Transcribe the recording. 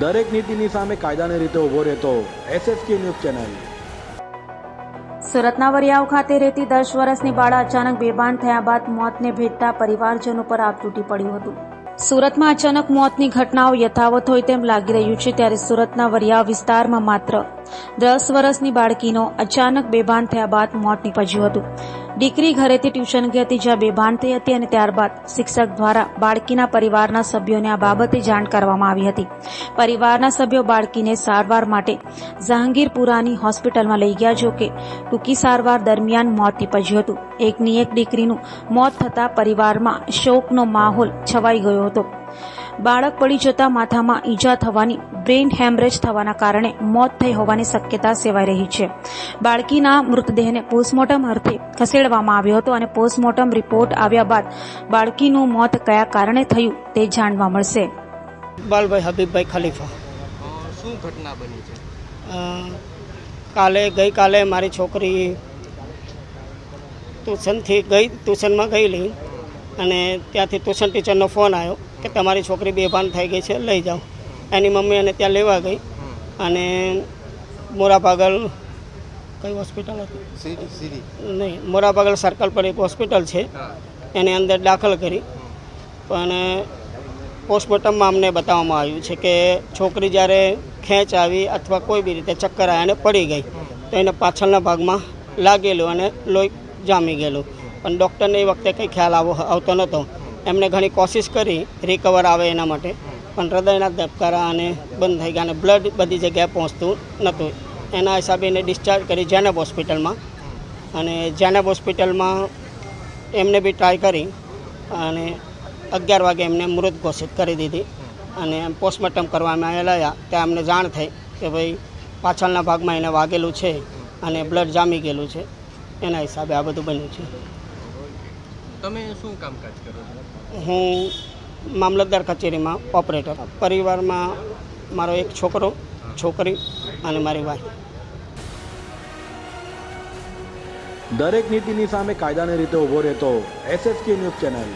દરેક નીતિની સામે કાયદાની રીતે ઊભો રહેતો એસએસકે ન્યૂઝ ચેનલ. સુરતના વરિયાવ ખાતે રહેતી દસ વર્ષની બાળા અચાનક બેભાન થયા બાદ મોતને ભેટતા પરિવારજનો પર આગ તૂટી પડ્યું હતું. સુરતમાં અચાનક મોતની ઘટનાઓ યથાવત હોય તેમ લાગી રહ્યું છે ત્યારે સુરતના વરિયાવ વિસ્તારમાં માત્ર દસ વર્ષની બાળકીનો અચાનક બેભાન થયા બાદ મોત નીપજ્યું હતું. દીકરી ઘરેથી ટ્યુશન ગઈ હતી, જ્યાં બેભાન થઈ હતી અને ત્યારબાદ શિક્ષક દ્વારા બાળકીના પરિવારના સભ્યોને આ બાબતે જાણ કરવામાં આવી હતી. પરિવારના સભ્યો બાળકીને સારવાર માટે જહાંગીરપુરાની હોસ્પિટલમાં લઈ ગયા, જો કે ટૂંકી સારવાર દરમિયાન મોત નીપજ્યું હતું. એકની એક દીકરીનું મોત થતાં પરિવારમાં શોકનો માહોલ છવાઈ ગયો હતો. બાળક પડી જતા માથામાં ઈજા થવાની બ્રેઇન હેમરેજ થવાના કારણે મોત થઈ હોવાની શક્યતા સેવાઈ રહી છે. બાળકીના મૃતદેહને પોસ્ટમોર્ટમ અર્થે ખસેડવામાં આવ્યો હતો અને પોસ્ટમોર્ટમ રિપોર્ટ આવ્યા બાદ બાળકીનું મોત કયા કારણે થયું તે જાણવા મળશે. બાલભાઈ હબીબભાઈ ખલીફા. શું ઘટના બની છે? કાલે ગઈકાલે મારી છોકરી ટ્યુશનથી ગઈ ટ્યુશનમાં ગયેલી. અને ત્યાંથી ટ્યુશન ટીચરનો ફોન આવ્યો કે તમારી છોકરી બેભાન થઈ ગઈ છે લઈ જાઓ. એની મમ્મી અને ત્યાં લેવા ગઈ. અને મોરાપાગલ કઈ હોસ્પિટલ હતી? નહીં મોરાપાગલ સર્કલ પર એક હોસ્પિટલ છે. એની અંદર દાખલ કરી. પણ પોસ્ટમોર્ટમમાં અમને બતાવવામાં આવ્યું છે કે છોકરી જ્યારે ખેંચ આવી અથવા કોઈ બી રીતે ચક્કર આવ્યા અને પડી ગઈ તો એને પાછળના ભાગમાં લાગેલું અને લોહી જામી ગયેલું. પણ ડૉક્ટરને એ વખતે કંઈ ખ્યાલ આવો આવતો નહોતો. એમણે ઘણી કોશિશ કરી રિકવર આવે એના માટે. પણ હૃદયના ધબકારા અને બંધ થઈ ગયા અને બ્લડ બધી જગ્યાએ પહોંચતું નહોતું. એના હિસાબે એને ડિસ્ચાર્જ કરી જેનબ હોસ્પિટલમાં. અને જેનબ હોસ્પિટલમાં એમને બી ટ્રાય કરી અને અગિયાર વાગે એમને મૃત ઘોષિત કરી દીધી. અને પોસ્ટમોર્ટમ કરવામાં આવેલા, ત્યાં અમને જાણ થઈ કે ભાઈ પાછળના ભાગમાં એને વાગેલું છે અને બ્લડ જામી ગયેલું છે. એના હિસાબે આ બધું બન્યું છે. તમે શું કામકાજ કરો છો? હું મામલતદાર કચેરીમાં ઓપરેટર. પરિવારમાં મારો એક છોકરો છોકરી અને મારી વાઈફ. દરેક નીતિની સામે કાયદાની રીતે ઊભો રહેતો એસએસકે ન્યૂઝ ચેનલ.